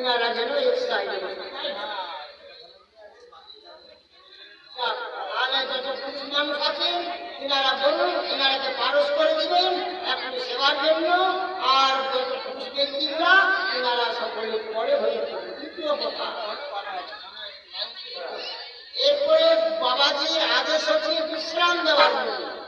তিনারা যেন এক সাইডে মানুষ আছেন তিনারা বলুন তিনারাকে পারস করে দিবেন এখন সেবার জন্য। আর পুরুষ ব্যক্তিরা তিনারা সকলে পরে হয়ে দ্বিতীয় কথা, এরপরে বাবাজির আদেশ হচ্ছে বিশ্রাম দেওয়ার জন্য।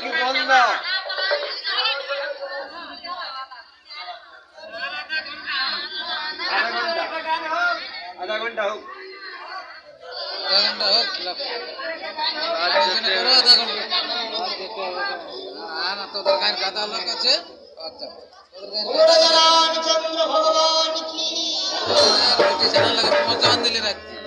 কি বন্ধ আধা ঘণ্টা হোক। আধা ঘণ্টা হোক। আধা ঘণ্টা তোদের গায়ের গাদা লোক আছে। আচ্ছা। তোদের গায়ের গাদা লাগে। দিলে রাখছি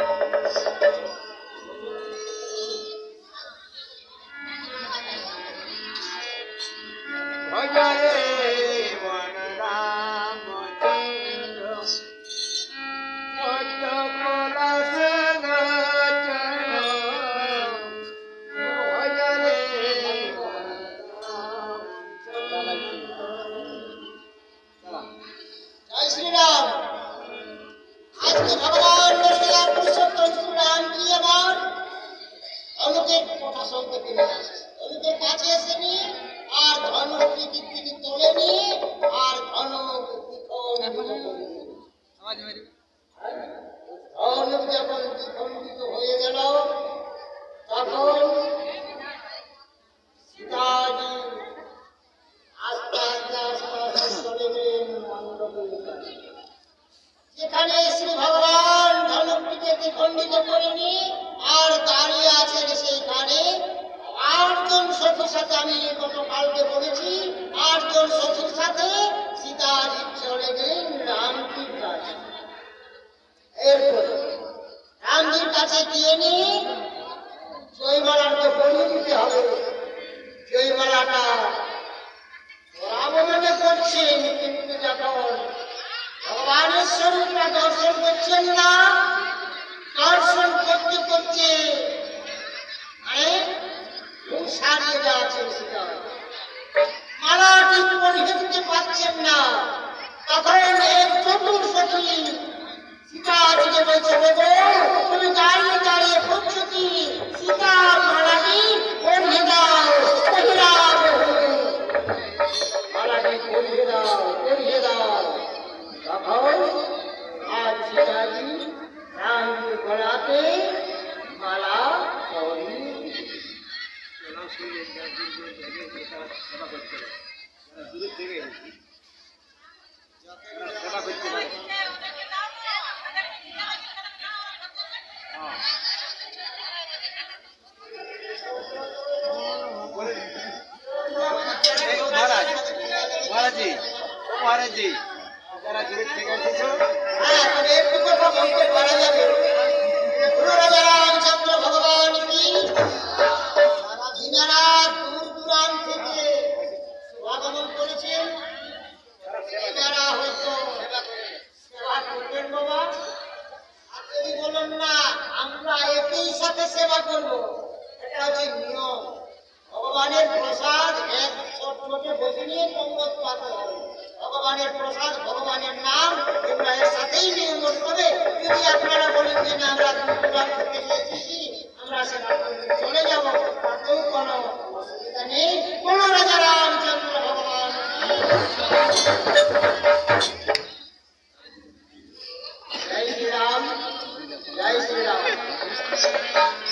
কথা শুনতে পেরে আসছে কাছে এসেনি আর ধনুকটি তিনি তোলেনি আর। আওয়াজ মেরি যখন দ্বিখণ্ডিত হয়ে গেল তখন সীতাজি আস্তে আস্তে আস্তে আস্তে চলে গেলেন মণ্ডপের যেখানে শ্রী ভগবান ধনুকটিকে দ্বিখণ্ডিত করেনি আর দাঁড়িয়ে আছেন সেইখানে আটজন সখীর সাথে আমি গতকালকে বলেছি আটজন সখীর সাথে সীতাজি চলে গেলেন রামজির কাছে এরপর রামজির কাছে গিয়ে নি জয়মালাটা পরিয়ে দিতে হবে। জয়মালাটা মনে করছেন কিন্তু যখন ভগবানের স্বরূপটা দর্শন করছেন না দর্শন করতে করতে মানে সারিয়ে যাচ্ছেন সেটা মালাটি পরিয়ে দিতে পারছেন না তখন এক চতুর সতী সীতাজিকে বলছে তুমি দাঁড়িয়ে মহারাজ যারা দূরের থেকে এসেছ হ্যাঁ, কথা বলতে পারা যাবে। করব? এটা হচ্ছে নিয়ম। ভগবানের প্রসাদ এক নিয়ে হবে ভগবানের প্রসাদ ভগবানের নাম এগুলো সাথেই নিয়ম করতে যদি আপনারা বলেন যে না, আমরা দূর থেকে এসেছি আমরা সেবা চলে যাব। তাতেও কোনো অসুবিধা নেই। কোন রাজা রামচন্দ্র ভগবান জয় শ্রীরাম। জয় শ্রীরাম।